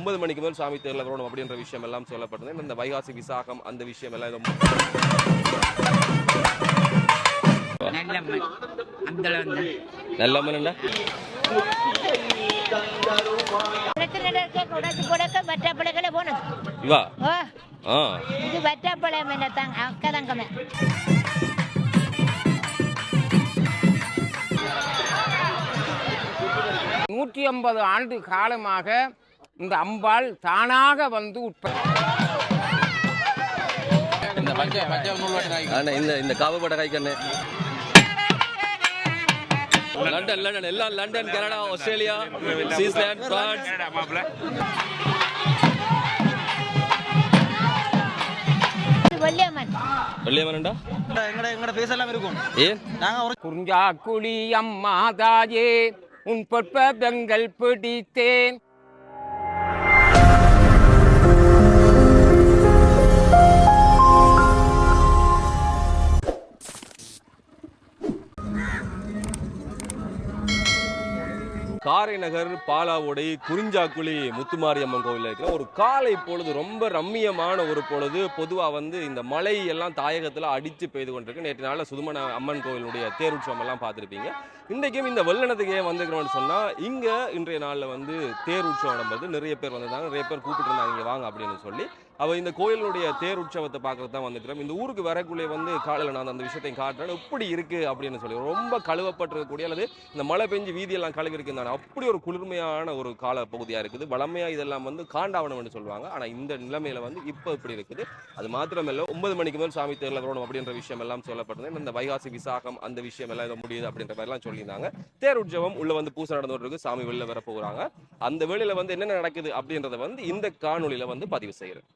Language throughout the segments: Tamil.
ஒன்பது மணிக்கு மேல் சாமி தேர்ல வரணும் அப்படின்ற விஷயம் எல்லாம் சொல்லப்பட்டது. இந்த வைகாசி விசாகம் அந்த விஷயம் எல்லாம் ஏதோ நல்ல மண். அந்த. வந்து நல்ல மனண்டா பிரச்சனை இருக்க குடச்சு கொடுக்க வட்டப்பழகளை போனது. இவா? ஆ. இது வட்டப்பழம் என்ன தாங்க அக்கா தங்கமே நூற்றி ஐம்பது ஆண்டு காலமாக இந்த அம்பாள் தானாக வந்து உட்பட அண்ணே இந்த இந்த காவப்பட்ட காய்க்கண்ணே லண்டன் லண்டன் எல்லாம் London Canada Australia Switzerland France. வெள்ளியம்மன்டா எங்கட எங்கட ஃபேஸ் எல்லாம் இருக்கும்? ஏன் நாங்க ஒரு குறிஞ்சா குழி அம்மா தாயே உன் பொற்ப பெங்கள் பிடித்தேன். காரைநகர் பாலாவுடை குறிஞ்சாக்குழி முத்துமாரியம்மன் கோவில் இருக்கிற ஒரு காலை பொழுது ரொம்ப ரம்மியமான ஒரு பொழுது. பொதுவாக வந்து இந்த மழை எல்லாம் தாயகத்தில் அடித்து பெய்து கொண்டிருக்கு. நேற்று நாளில் சுதுமண அம்மன் கோவிலுடைய தேருற்சவம் எல்லாம் பார்த்துருப்பீங்க. இன்றைக்கும் இந்த வெள்ளனத்துக்கு ஏன் வந்துக்கிறோம்னு சொன்னால் இங்கே இன்றைய நாளில் வந்து தேர் உற்சவம் நடந்தது. நிறைய பேர் வந்திருந்தாங்க. நிறைய பேர் கூப்பிட்டுருந்தாங்க இங்கே வாங்க அப்படின்னு சொல்லி. அவள் இந்த கோயிலுடைய தேர் உற்சவத்தை பார்க்கறது தான் வந்துக்கிறோம் இந்த ஊருக்கு வரக்குள்ளே வந்து காலையில் நான் அந்த விஷயத்தையும் காட்டுறேன். எப்படி இருக்கு அப்படின்னு சொல்லி ரொம்ப கழுவப்பட்டிருக்கக்கூடிய அல்லது இந்த மழை பெஞ்சு வீதியெல்லாம் கழுவிருக்கு இந்த அப்படி ஒரு குளிர்மையான ஒரு கால பகுதியாக இருக்குது. வழமையாக இதெல்லாம் வந்து காண்டாவணம்னு சொல்லுவாங்க. ஆனால் இந்த நிலைமையில் வந்து இப்போ இப்படி இருக்குது. அது மாத்திரமல்ல ஒன்பது மணிக்கு மேல் சாமி தேர்லகணும் அப்படின்ற விஷயம் எல்லாம் சொல்லப்பட்டது இந்த வைகாசி விசாகம் அந்த விஷயம் எல்லாம் இதை முடியுது அப்படின்ற மாதிரிலாம் சொல்லியிருந்தாங்க. தேர் உற்சவம் உள்ள வந்து பூசை நடந்துட்டு இருக்கு. சாமி வெளில வர போகிறாங்க அந்த வேளையில வந்து என்னென்ன நடக்குது அப்படின்றத வந்து இந்த காணொலியில் வந்து பதிவு செய்யறேன்.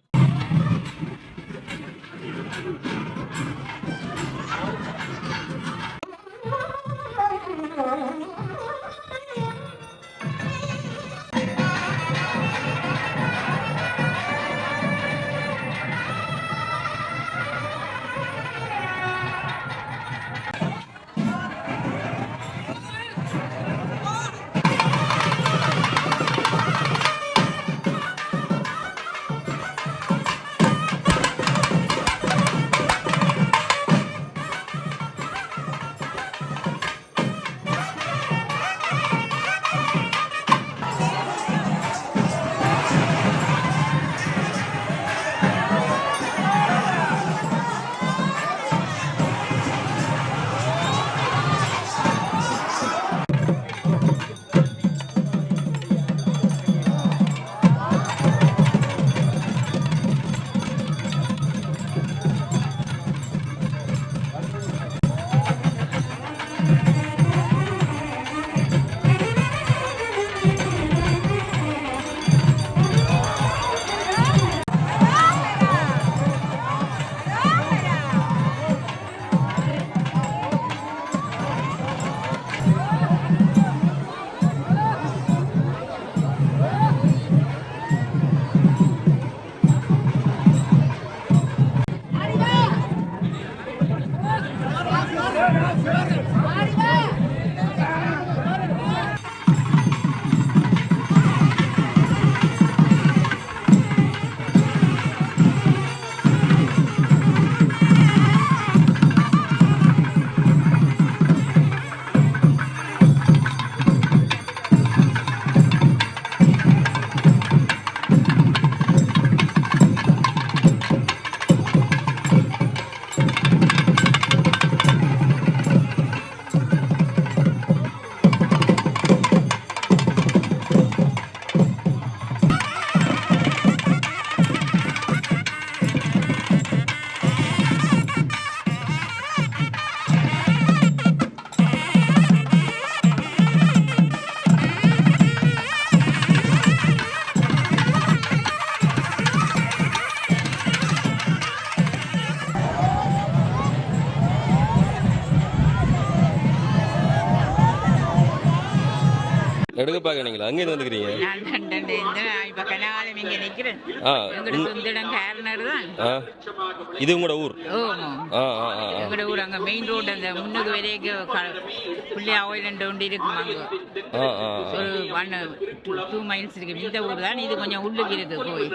இடம் கேரனர் தான் ஆ இது உங்களோட ஊர். எங்கட ஊர் அங்க மெயின் ரோடு அந்த முன்னுக்கு வரைக்கும் பிள்ளையா ஓயிலண்டு ஒன்று இருக்கும் அங்க? ஒன் டூ மைல்ஸ் இருக்கு. இந்த ஊர் தான். இது கொஞ்சம் உள்ளுக்கு இருக்கு கோயில்.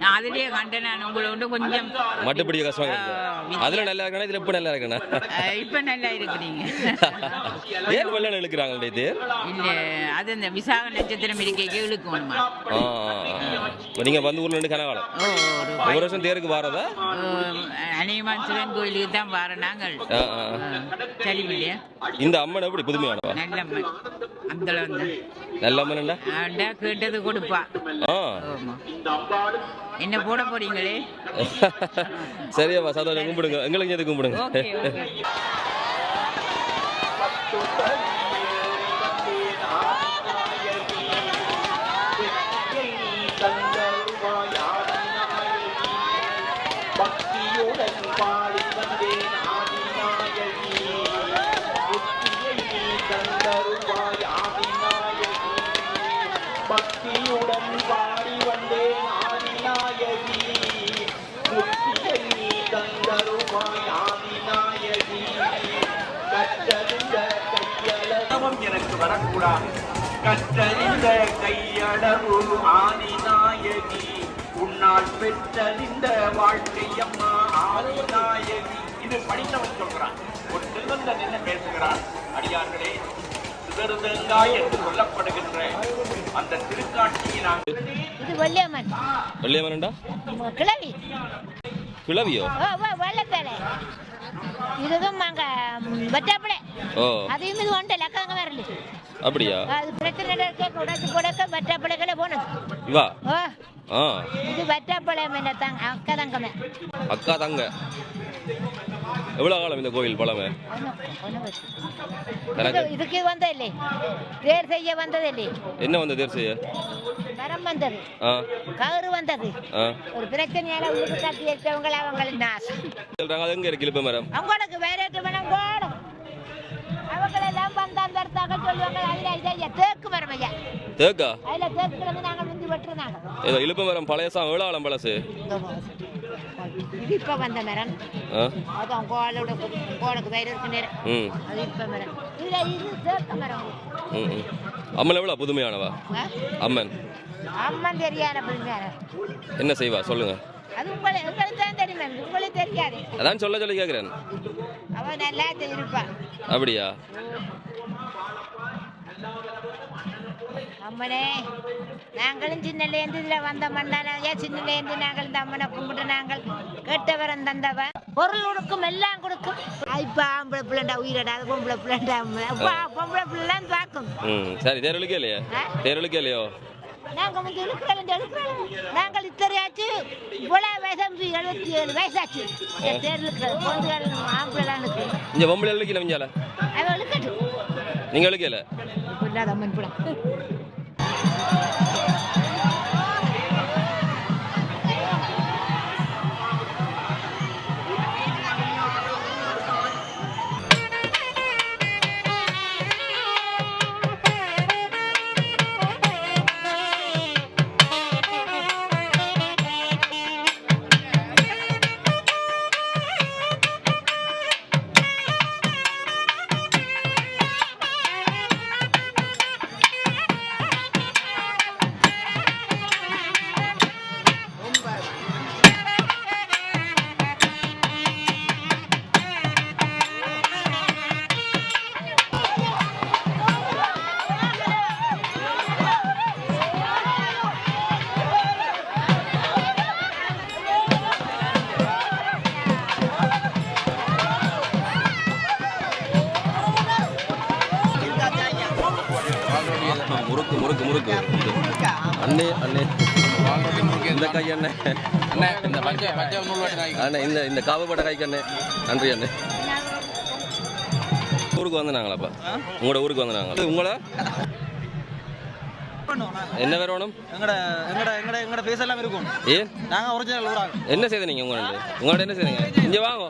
நான் அதுலயே கண்டேன் நான். உங்களை வந்து கொஞ்சம் மட்டுப்படிய கஷ்டமா அதுல நல்லா இருக்கா இதுல இப்ப நல்லா இருக்கா அஹ், இப்ப நல்லா இருக்கிறீங்க. ஏன் வெள்ளம் இழுக்கிறாங்களே இது? இல்ல அது இந்த விசாக நட்சத்திரம் இருக்கே இழுக்கணுமா ஆ ஆ, ஆ. இப்ப நீங்க வந்து ஊர்ல இருந்து கனகாலம் ஒரு வருஷம் தேருக்கு வாரதா? அனியமான் சிவன் கோயிலுக்கு தான் வர நாங்கள். சரி இல்லையா இந்த அம்மன் எப்படி புதுமையானவா? நல்ல அம்மன் அந்த நல்ல அம்மன்டா ஆண்டா கேட்டது கொடுப்பா. என்ன போட போறீங்களே? சரியாப்பா சந்தோஷம். கும்பிடுங்க. எங்களுக்கு எது கும்பிடுங்க ஓகே ஓகே பக்தியுடன் பாடி வந்தேன் ஆதிநாயகி புத்தியை நீ தந்தருவாய் ஆதிநாயகி பக்தியுடன் பாடி வந்தேன் ஆதிநாயகி புத்தியை நீ தந்தருவாய் ஆதிநாயகி கற்றறிந்த கையளவும் எனக்கு வரக்கூடாது. கற்றறிந்த கையளவு ஆதிநாயகி. உன்னால் பெற்றறிந்த வாழ்க்கை அம்மா ஆதிநாயகி. இது படித்தவன் சொல்கிறான். ஒரு செல்வந்தன் என்ன பேசுகிறான்? அடியார்களே சிதறுதங்காய் என்று சொல்லப்படுகின்ற அந்த திருக்காட்சியை நான் இது வெள்ளியம்மன். வெள்ளையம்மன்டா கிளவி கிளவியோ வெள்ளத்தலை இதுவும் அங்க வெட்டாப்படை ஓ. அதையும் இது ஒன்றை லக்காங்க வரல. அப்படியா? அது பிரச்சனை இருக்க உடச்சு கொடுக்க வெட்டாப்படைகளே போனது இவா? இது வெட்டாப்படை மேல தாங்க அக்கா தங்கமே. அக்கா தங்க. எவ்வளோ காலம் இந்த கோயில் பழமை? இதுக்கு வந்ததில்லை. தேர் செய்ய வந்ததில்லை. என்ன வந்த தேர் செய்ய? மரம் வந்தது. கயிறு வந்தது. ஒரு பிரச்சனையால வீடு கட்டி வச்சவங்க அவங்களின் நாசம். சொல்றாங்க அது எங்க இருக்கு இழுப்ப மரம்? அவங்களுக்கு வேற எட்டு மனம் போடும் அவங்களெல்லாம் வந்தாந்தார்த்தாக சொல்லுவாங்க அதில் ஐயா தேக்கு மரம் ஐயா. தேக்கா? அதில் தேக்கு வந்து நாங்கள் முந்தி வெட்டுறதாங்க. ஏதோ இழுப்ப மரம் பழையசா ஆழம் பழசு. இது இப்போ வந்த மரம். ஆ? அது அவங்க கோளோட கோளுக்கு வேறு இருக்கு நேரம் அது இப்போ மரம். இதில் இது தேக்கு மரம். அம்மன் எவ்வளோ புதுமையானவா? அம்மன். அம்மன் தெரியாத புரிஞ்சார என்ன செய்வா? சொல்லுங்க. அது உங்களை உங்களுக்கு தான் தெரியுமே உங்களுக்கு தெரியாது. அதான் சொல்ல சொல்லி கேட்குறேன் அவ நல்லா இருப்பான் அப்படியா? அம்மனே நாங்களும் சின்னலேருந்து இதில் வந்த மண்ணானாயா சின்னலேருந்து நாங்கள் இந்த அம்மனை கும்பிட்டு நாங்கள் கேட்டவரன் தந்தவன் பொருள் கொடுக்கும் எல்லாம் கொடுக்கும். இப்போ ஆம்பளை பிள்ளைண்டா உயிரடா அது பொம்பளை பிள்ளைண்டா பொம்பளை பிள்ளைலாம் பார்க்கும். சரி தேர் இழுக்க இல்லையா ஆ? தேர் இழுக்க இல்லையோ நாங்கள் வந்து இழுக்கிறோம் இழுக்கிறோம். நாங்கள் இத்தனையாச்சு இவ்வளோ வயசு எழுபத்தி ஏழு வயசாச்சு தேர் இருக்கிறது பொந்துகள் ஆம்பளைலாம் இருக்குது இங்கே பொம்பளை அவன் நீங்கள் இழுக்கல? இல்லாத அம்மன் படம் காவப்பட்ட கைக்கு அண்ணே. நன்றி அண்ணே. ஊருக்கு வந்து நாங்களாப்பா உங்களோட ஊருக்கு வந்து நாங்கள் உங்களை? என்ன வேற வேணும்? எங்கட எங்கட எங்கட எங்கட ஃபேஸ் எல்லாம் இருக்கும். ஏன்? நாங்க ஒரிஜினல் ஊராக என்ன செய்த நீங்க உங்களோட? உங்களோட என்ன செய்தீங்க? இங்க வாங்க.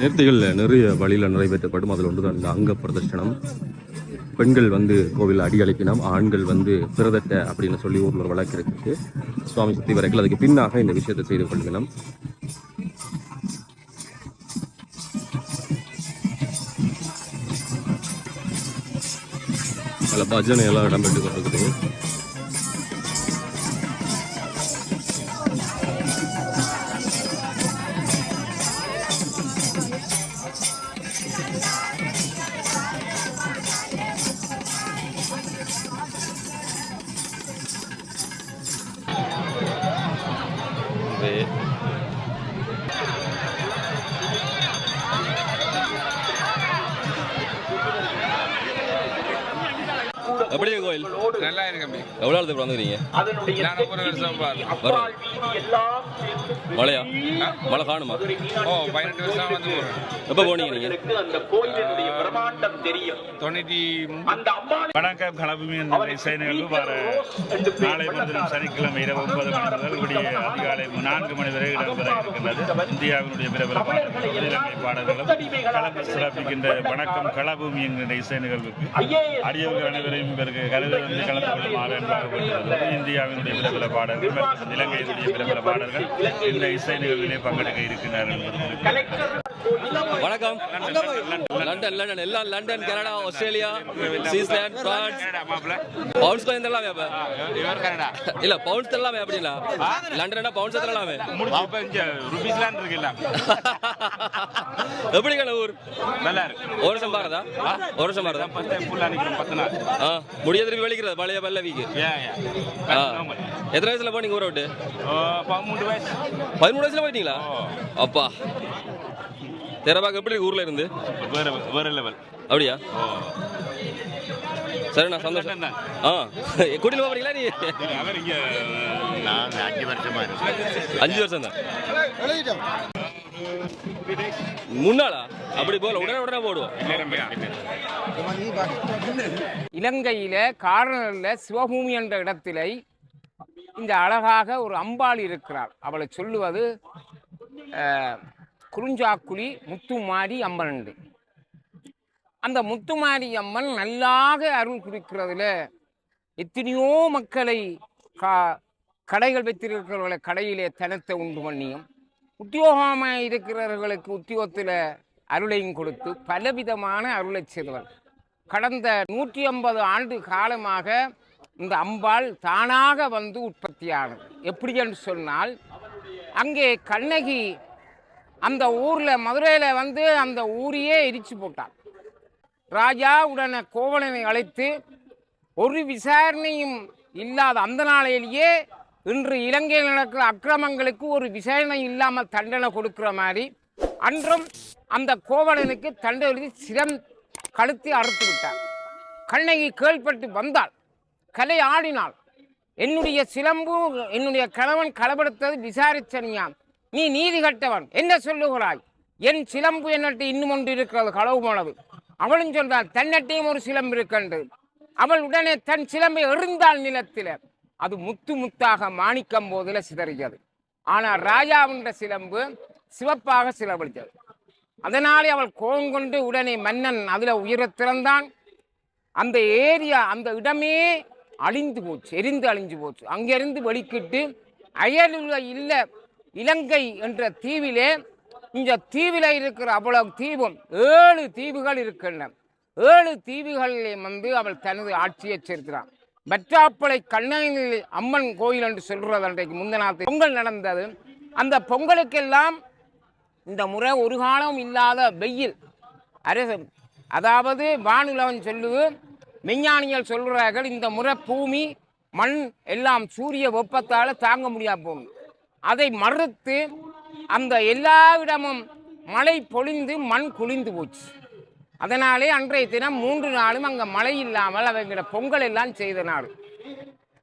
நேர்த்திகளில் நிறைய வழியில் நிறைவேற்றப்படும். அதில் ஒன்று தான் இந்த அங்க பிரதர்ஷனம் பெண்கள் வந்து கோவில் அடி அழைப்பினம் ஆண்கள் வந்து பிரதட்ட அப்படின்னு சொல்லி ஊரில் ஒரு வழக்கு இருக்கு சுவாமி சக்தி வரைக்கும். அதுக்கு பின்னாக இந்த விஷயத்தை செய்து கொள்வினம் அதில் பஜனை எல்லாம் இடம்பெற்று கொண்டிருக்குது. நல்லா இருக்கு எவ்வளோ இடத்துக்கு வந்துக்கிறீங்க? அதனுடைய நான் ஒரு வருஷம். மழையா? மழை காணுமா? ஓ பதினெட்டு வருஷம் வந்து எப்போ போனீங்க நீங்கள் அவர்களுக்கு அந்த கோயிலினுடைய பிரமாண்டம் தெரியும். தொண்ணூற்றி வணக்கம் கலபுமி என்ற இசை நிகழ்வு வர நாளை முதலும் சனிக்கிழமை இரவு ஒன்பது மணி முதல் விடிய அதிகாலை நான்கு மணி வரை இடம்பெற இருக்கின்றது. இந்தியாவினுடைய பிரபல பாடல்களும் இலங்கை பாடல்களும் கலந்து சிறப்பிக்கின்ற வணக்கம் களபூமி என்கின்ற இசை நிகழ்வுக்கு அடியவர்கள் அனைவரையும் பிறகு கருது வந்து கலந்து கொள்ளுமாறு என்பாகப்பட்டுள்ளது இந்தியாவினுடைய பிரபல பாடல்கள் இலங்கையினுடைய பிரபல பாடல்கள் இந்த இசை நிகழ்விலே பங்கெடுக்க இருக்கிறார்கள் என்பது வணக்கம். London London. எல்லாம் London Canada Australia Switzerland France. Pounds coin தரலாமே அப்ப? இவர் கனடா இல்ல பவுன்ஸ் தரலாமே அப்படின்னா லண்டனா பவுன்ஸ் தரலாமே? இப்போ இங்கே ருபீஸ்லாம் இருக்குல்ல எப்படி கண்ண ஊர்? நல்லா இருக்கு ஒரு வருஷம் பாருதா? ஒரு வருஷம் பாருதா? ஃபஸ்ட் டைம் ஃபுல்லாக நிற்கிறோம் பத்து நாள் ஆ முடிய திருப்பி வெளிக்கிறது பழைய பல்லவிக்கு. எத்தனை வயசுல போனீங்க ஊரை விட்டு? பதிமூணு வயசு. பதிமூணு வயசுல போயிட்டீங்களா? அப்பா. தெரபாக்கு எப்படி ஊர்ல இருந்து? வேறு வேறு லெவல் அப்படியா? சரிண்ணா சந்தோஷம். தான் ஆ கூட்டிட்டு போறீங்களா நீ? அவர் இங்கே நான் அஞ்சு வருஷமா இருக்கேன். அஞ்சு வருஷம் தான் முன்னாளா? அப்படி போல உடனே உடனே போடுவோம். இலங்கையில காரணல்ல சிவபூமி என்ற இடத்திலே இந்த அழகாக ஒரு அம்பாள் இருக்கிறார் அவளை சொல்லுவது குறிஞ்சாக்குழி முத்துமாரி அம்மன் அந்த முத்துமாரி அம்மன் நல்லாக அருள் குறிக்கிறதுல எத்தனையோ மக்களை கா கடைகள் வைத்திருக்கிறவர்களை கடையிலே தனத்தை உண்டு பண்ணியும் உத்தியோகமாக இருக்கிறவர்களுக்கு உத்தியோகத்தில் அருளையும் கொடுத்து பலவிதமான அருளை செய்தவர். கடந்த நூற்றி ஐம்பது ஆண்டு காலமாக இந்த அம்பாள் தானாக வந்து உற்பத்தியானது. எப்படி என்று சொன்னால் அங்கே கண்ணகி அந்த ஊரில் மதுரையில் வந்து அந்த ஊரையே எரிச்சு போட்டார் ராஜா உடனே கோவலனை அழைத்து ஒரு விசாரணையும் இல்லாத அந்த நாளையிலேயே இன்று இலங்கையில் நடக்கிற அக்கிரமங்களுக்கு ஒரு விசாரணை இல்லாமல் தண்டனை கொடுக்குற மாதிரி அன்றும் அந்த கோவலனுக்கு தண்டனை எழுதி சிரம் கழுத்தி அறுத்து விட்டார். கண்ணகி கேள்பட்டு வந்தாள் கலை ஆடினாள் என்னுடைய சிலம்பு என்னுடைய கணவன் களப்படுத்தது விசாரிச்சனியாம் நீ நீதி கட்டவன். என்ன சொல்லுகிறாய்? என் சிலம்பு என்னட்டு இன்னும் ஒன்று இருக்கிறது. களவு போனது. அவளும் சொல்றாள் தன்னட்டையும் ஒரு சிலம்பு இருக்கின்றது. அவள் உடனே தன் சிலம்பை எறிந்தாள் நிலத்தில். அது முத்து முத்தாக மாணிக்கம் போதில் சிதறியது. ஆனால் ராஜாவின்ற சிலம்பு சிவப்பாக சிலவழித்தது அதனாலே அவள் கோபம் கொண்டு உடனே மன்னன் அதில் உயிரை திறந்தான். அந்த ஏரியா அந்த இடமே அழிந்து போச்சு எரிந்து அழிஞ்சு போச்சு. அங்கிருந்து வெளிக்கிட்டு அயலுள்ள இல்லை இலங்கை என்ற தீவிலே இந்த தீவில் இருக்கிற அவ்வளவு தீவும் ஏழு தீவுகள் இருக்கின்றன. ஏழு தீவுகளிலே வந்து அவள் தனது ஆட்சியை சேர்க்கிறான். வெற்றாப்பளை கண்ணகில் அம்மன் கோயில் என்று சொல்கிறது அன்றைக்கு முந்தநாத்து பொங்கல் நடந்தது. அந்த பொங்கலுக்கெல்லாம் இந்த முறை ஒரு காலம் இல்லாத வெயில். அரசு அதாவது வானுலவன் சொல்லுது விஞ்ஞானிகள் சொல்கிறார்கள் இந்த முறை பூமி மண் எல்லாம் சூரிய வெப்பத்தால் தாங்க முடியாது போகும் அதை மறுத்து அந்த எல்லா இடமும் மழை பொழிந்து மண் குளிந்து போச்சு. அதனாலே அன்றைய தினம் மூன்று நாளும் அங்கே மழை இல்லாமல் அவங்கள பொங்கல் எல்லாம் செய்த நாள்.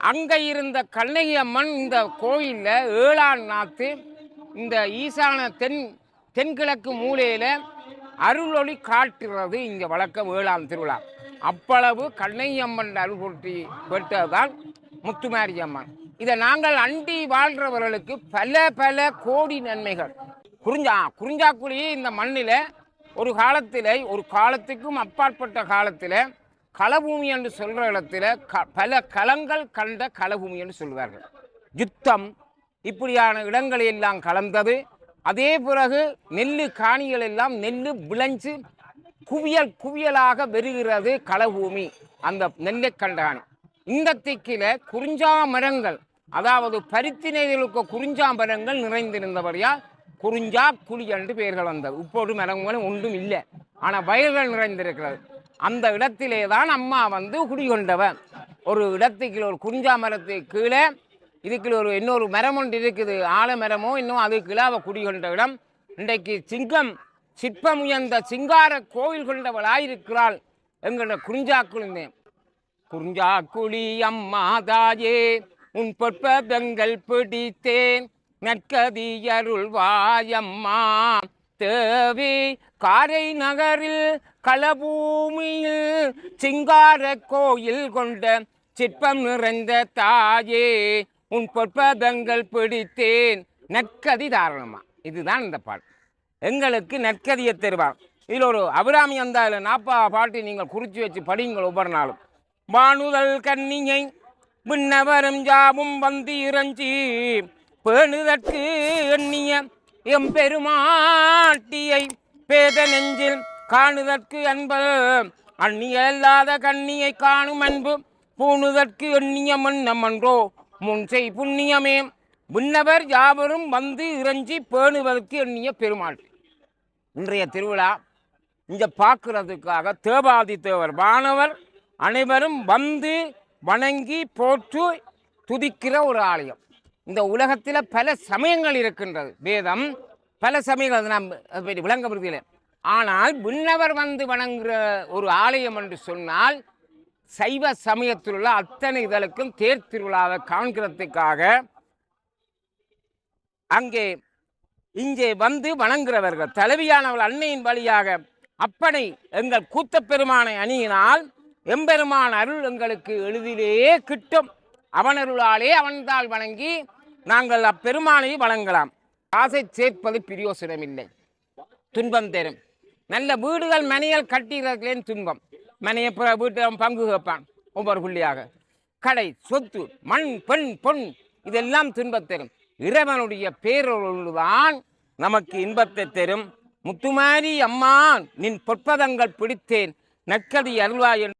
அங்கே இருந்த கண்ணகி அம்மன் இந்த கோயிலில் ஏழாம் நாத்து இந்த ஈசான தென் தென்கிழக்கு மூலையில் அருளொளி காட்டுறது இங்கே வழக்கம் ஏழாம் திருவிழா. அப்பளவு கண்ணகி அம்மன் அருள் போட்டி பெற்றதுதான் முத்துமாரி அம்மன் இதை நாங்கள் அண்டி வாழ்கிறவர்களுக்கு பல பல கோடி நன்மைகள். குறிஞ்சா குறிஞ்சாக்குழி இந்த மண்ணில் ஒரு காலத்தில் ஒரு காலத்துக்கும் அப்பாற்பட்ட காலத்தில் களபூமி என்று சொல்கிற இடத்துல க பல களங்கள் கண்ட களபூமி என்று சொல்வார்கள். யுத்தம் இப்படியான இடங்களை எல்லாம் கலந்தது. அதே பிறகு நெல்லு காணிகள் எல்லாம் நெல்லு விளைஞ்சு குவியல் குவியலாக பெறுகிறது களபூமி. அந்த நெல்லை கண்டாணி இந்த திக்கில குறிஞ்சா மரங்கள் அதாவது பருத்தினைகளுக்கு குறிஞ்சா மரங்கள் நிறைந்திருந்தபடியால் குறிஞ்சா குழி என்று பெயர்கள் வந்தது. இப்போது மரங்களும் ஒன்றும் இல்லை. ஆனால் வயல்கள் நிறைந்திருக்கிறது. அந்த இடத்திலே தான் அம்மா வந்து குடிகொண்டவன் ஒரு இடத்துக்கு ஒரு குறிஞ்சா மரத்துக்கு கீழே இதுக்கு ஒரு இன்னொரு மரம் ஒன்று இருக்குது. ஆலமரமோ இன்னும் அதுக்குள்ள அவள் குடிகொண்ட இடம். இன்றைக்கு சிங்கம் சிற்பம் உயர்ந்த சிங்கார கோவில் கொண்டவளாயிருக்கிறாள் என்கிற குறிஞ்சாக்குழுந்தேன் குறிஞ்சாக்குழி குழி தாயே உன் பொற்பதங்கள் பிடித்தேன். நற்கதியருள் வாயம்மா தேவி காரை நகரில் களபூமியில் சிங்கார கோயில் கொண்ட சிற்பம் நிறைந்த தாயே உன் பொற்பதங்கள் பிடித்தேன். நற்கதி தாரணமா? இதுதான் இந்த பாடல். எங்களுக்கு நற்கதியை தருவார். இதில் ஒரு அபிராமி அந்த நாப்பா பாட்டு நீங்கள் குறித்து வச்சு படிங்கள் ஒவ்வொரு நாளும். வானுதல் கன்னியை விண்ணவரும் யாவும் வந்து இறஞ்சி பேணுதற்கு எண்ணிய எம்பெருமாட்டியை பேத நெஞ்சில் காணுதற்கு அன்பல் அந்நியல்லாத கண்ணியை காணும் அன்பு. பூணுதற்கு எண்ணிய மன்னமன்றோ. முன்சை புண்ணியமே. முன்னவர் யாவரும் வந்து இறஞ்சி பேணுவதற்கு எண்ணிய பெருமாள். இன்றைய திருவிழா இங்கே பார்க்கறதுக்காக தேவாதி தேவர் வானவர் அனைவரும் வந்து வணங்கி போற்று துதிக்கிற ஒரு ஆலயம். இந்த உலகத்தில் பல சமயங்கள் இருக்கின்றது. வேதம் பல சமயங்கள் அது நாம் அதை விளங்க ஆனால் விண்ணவர் வந்து வணங்குகிற ஒரு ஆலயம் என்று சொன்னால் சைவ சமயத்தில் உள்ள அத்தனை இதழுக்கும் தேர் திருவிழாவை காண்கிறதுக்காக அங்கே இங்கே வந்து வணங்குகிறவர்கள் தலைவியானவள் அன்னையின் வழியாக அப்பனை எங்கள் கூத்த பெருமானை அணியினால் எம்பெருமான் அருள் எங்களுக்கு எளிதிலேயே கிட்டும். அவனருளாலே அவன்தால் வணங்கி நாங்கள் அப்பெருமானை வழங்கலாம் காசை சேர்ப்பது பிரியோசனமில்லை. துன்பம் தரும். நல்ல வீடுகள் மனைகள் கட்டுகிறதுலேன் துன்பம். மனையை வீட்டில் பங்கு கேட்பான். ஒவ்வொரு புள்ளியாக. கடை சொத்து மண் பெண் பொன் இதெல்லாம் துன்பம் தரும். இறைவனுடைய பேரொருள்தான் நமக்கு இன்பத்தை தரும். முத்துமாரி அம்மா நின் பொற்பதங்கள் பிடித்தேன். நற்கதி அருள்வாய்